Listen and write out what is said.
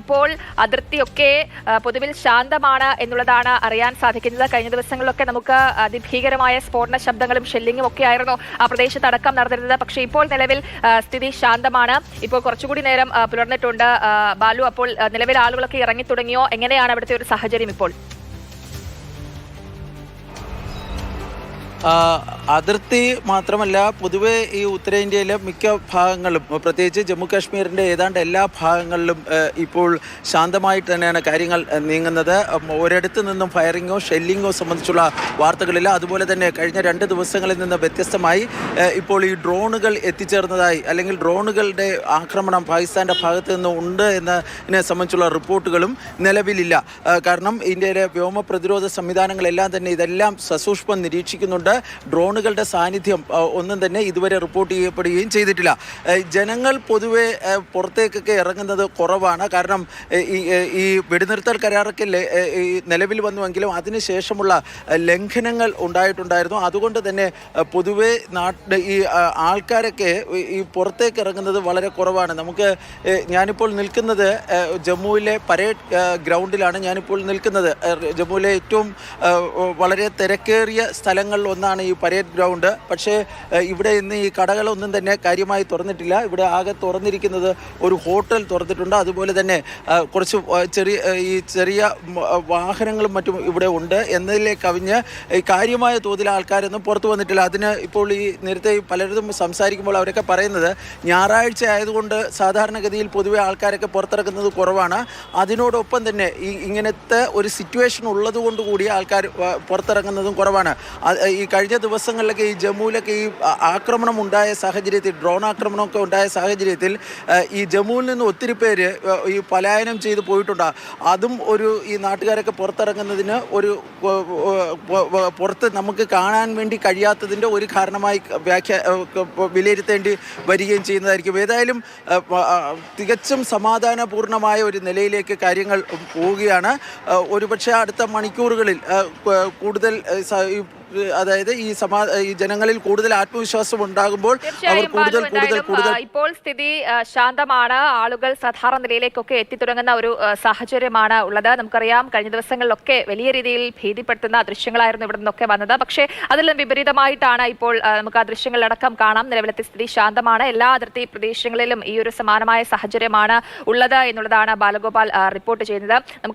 ഇപ്പോൾ അതിർത്തിയൊക്കെ പൊതുവിൽ ശാന്തമാണ് എന്നുള്ളതാണ് അറിയാൻ സാധിക്കുന്നത്. കഴിഞ്ഞ ദിവസങ്ങളിലൊക്കെ നമുക്ക് അതിഭീകരമായ സ്ഫോടന ശബ്ദങ്ങളും ഷെല്ലിങ്ങും ഒക്കെ ആയിരുന്നു ആ പ്രദേശത്ത് അടക്കം നടന്നിരുന്നത്. പക്ഷേ ഇപ്പോൾ നിലവിൽ സ്ഥിതി ശാന്തമാണ്. ഇപ്പോൾ കുറച്ചുകൂടി നേരം പുലർന്നിട്ടുണ്ട്. ബാലു അപ്പോൾ നിലവിൽ ആളുകളൊക്കെ ഇറങ്ങി തുടങ്ങിയോ എങ്ങനെയാണ് അവിടുത്തെ ഒരു സാഹചര്യം ഇപ്പോൾ? അതിർത്തി മാത്രമല്ല പൊതുവെ ഈ ഉത്തരേന്ത്യയിലെ മിക്ക ഭാഗങ്ങളും പ്രത്യേകിച്ച് ജമ്മു കാശ്മീരിന്റെ ഏതാണ്ട് എല്ലാ ഭാഗങ്ങളിലും ഇപ്പോൾ ശാന്തമായിട്ട് തന്നെയാണ് കാര്യങ്ങൾ നീങ്ങുന്നത്. ഒരിടത്ത് നിന്നും ഫയറിങ്ങോ ഷെല്ലിങ്ങോ സംബന്ധിച്ചുള്ള വാർത്തകളില്ല. അതുപോലെ തന്നെ കഴിഞ്ഞ രണ്ട് ദിവസങ്ങളിൽ നിന്ന് വ്യത്യസ്തമായി ഇപ്പോൾ ഈ ഡ്രോണുകൾ എത്തിച്ചേർന്നതായി അല്ലെങ്കിൽ ഡ്രോണുകളുടെ ആക്രമണം പാകിസ്ഥാന്റെ ഭാഗത്ത് നിന്ന് ഉണ്ട് എന്നതിനെ സംബന്ധിച്ചുള്ള റിപ്പോർട്ടുകളും നിലവിലില്ല. കാരണം ഇന്ത്യയിലെ വ്യോമ പ്രതിരോധ സംവിധാനങ്ങളെല്ലാം തന്നെ ഇതെല്ലാം സസൂക്ഷ്മം നിരീക്ഷിക്കുന്നുണ്ട്. ഡ്രോണുകളുടെ സാന്നിധ്യം ഒന്നും തന്നെ ഇതുവരെ റിപ്പോർട്ട് ചെയ്യപ്പെടുകയും ചെയ്തിട്ടില്ല. ജനങ്ങൾ പൊതുവെ പുറത്തേക്കൊക്കെ ഇറങ്ങുന്നത് കുറവാണ്. കാരണം ഈ വെടിനിർത്തൽ കരാറൊക്കെ നിലവിൽ വന്നുവെങ്കിലും അതിനുശേഷമുള്ള ലംഘനങ്ങൾ ഉണ്ടായിട്ടുണ്ടായിരുന്നു. അതുകൊണ്ട് തന്നെ പൊതുവെ ഈ ആൾക്കാരൊക്കെ ഈ- പുറത്തേക്ക് ഇറങ്ങുന്നത് വളരെ കുറവാണ്. നമുക്ക് ഞാനിപ്പോൾ നിൽക്കുന്നത് ജമ്മുവിലെ പരേഡ് ഗ്രൗണ്ടിലാണ് ഞാനിപ്പോൾ നിൽക്കുന്നത്. ജമ്മുവിലെ ഏറ്റവും വളരെ തിരക്കേറിയ സ്ഥലങ്ങളിൽ ഒന്നാണ് ഈ പരേഡ് ഗ്രൗണ്ട്. പക്ഷേ ഇവിടെ ഇന്ന് ഈ കടകളൊന്നും തന്നെ കാര്യമായി തുറന്നിട്ടില്ല. ഇവിടെ ആകെ തുറന്നിരിക്കുന്നത് ഒരു ഹോട്ടൽ തുറന്നിട്ടുണ്ട്. അതുപോലെ തന്നെ കുറച്ച് ചെറിയ ഈ ചെറിയ വാഹനങ്ങളും മറ്റും ഇവിടെ ഉണ്ട്. എന്നതിലേക്ക് കവിഞ്ഞ് കാര്യമായ തോതിൽ ആൾക്കാരൊന്നും പുറത്തു വന്നിട്ടില്ല. അതിന് ഇപ്പോൾ ഈ നേരത്തെ പലരും സംസാരിക്കുമ്പോൾ അവരൊക്കെ പറയുന്നത് ഞായറാഴ്ച ആയതുകൊണ്ട് സാധാരണഗതിയിൽ പൊതുവെ ആൾക്കാരൊക്കെ പുറത്തിറക്കുന്നത് കുറവാണ്. അതിനോടൊപ്പം തന്നെ ഈ ഇങ്ങനത്തെ ഒരു സിറ്റുവേഷൻ ഉള്ളതുകൊണ്ട് കൂടി ആൾക്കാർ പുറത്തിറങ്ങുന്നതും കുറവാണ്. ഈ കഴിഞ്ഞ ദിവസങ്ങളിലൊക്കെ ഈ ജമ്മുവിലൊക്കെ ഈ ആക്രമണം ഉണ്ടായ സാഹചര്യത്തിൽ ഡ്രോൺ ആക്രമണമൊക്കെ ഉണ്ടായ സാഹചര്യത്തിൽ ഈ ജമ്മുവിൽ നിന്ന് ഒത്തിരി പേര് ഈ പലായനം ചെയ്ത് പോയിട്ടുണ്ട്. അതും ഒരു ഈ നാട്ടുകാരൊക്കെ പുറത്തിറങ്ങുന്നതിന് ഒരു പുറത്ത് നമുക്ക് കാണാൻ വേണ്ടി കഴിയാത്തതിന്റെ ഒരു കാരണമായി വ്യാഖ്യ വിലയിരുത്തേണ്ടി വരികയും ചെയ്യുന്നതായിരിക്കും. ഏതായാലും തികച്ചും സമാധാനപൂർണമായ ഒരു നിലയിലേക്ക് കാര്യങ്ങൾ പോവുകയാണ്. ഒരുപക്ഷെ അടുത്ത മണിക്കൂറുകളിൽ കൂടുതൽ അതായത് ഈ സമാ ഈ ജനങ്ങളിൽ കൂടുതൽ ആത്മവിശ്വാസം ഉണ്ടാകുമ്പോൾ അവർ കൂടുതൽ കൂടുതൽ കൂടുതൽ ഇപ്പോൾ സ്ഥിതി ശാന്തമാണ്. ആളുകൾ സാധാരണ നിലയിലേക്കൊക്കെ എത്തിത്തുടങ്ങുന്ന ഒരു സാഹചര്യമാണ് ഉള്ളത്. നമുക്കറിയാം കഴിഞ്ഞ ദിവസങ്ങളിലൊക്കെ വലിയ രീതിയിൽ ഭീതിപ്പെടുത്തുന്ന ദൃശ്യങ്ങളായിരുന്നു ഇവിടെ നിന്നൊക്കെ വന്നത്. പക്ഷേ അതിൽ വിപരീതമായിട്ടാണ് ഇപ്പോൾ നമുക്ക് ആ ദൃശ്യങ്ങളിലടക്കം കാണാം. നിലവിലത്തെ സ്ഥിതി ശാന്തമാണ്. എല്ലാ അതിർത്തി പ്രദേശങ്ങളിലും ഈ ഒരു സമാനമായ സാഹചര്യമാണ് ഉള്ളത് എന്നുള്ളതാണ് ബാലഗോപാൽ റിപ്പോർട്ട് ചെയ്യുന്നത്. നമുക്ക്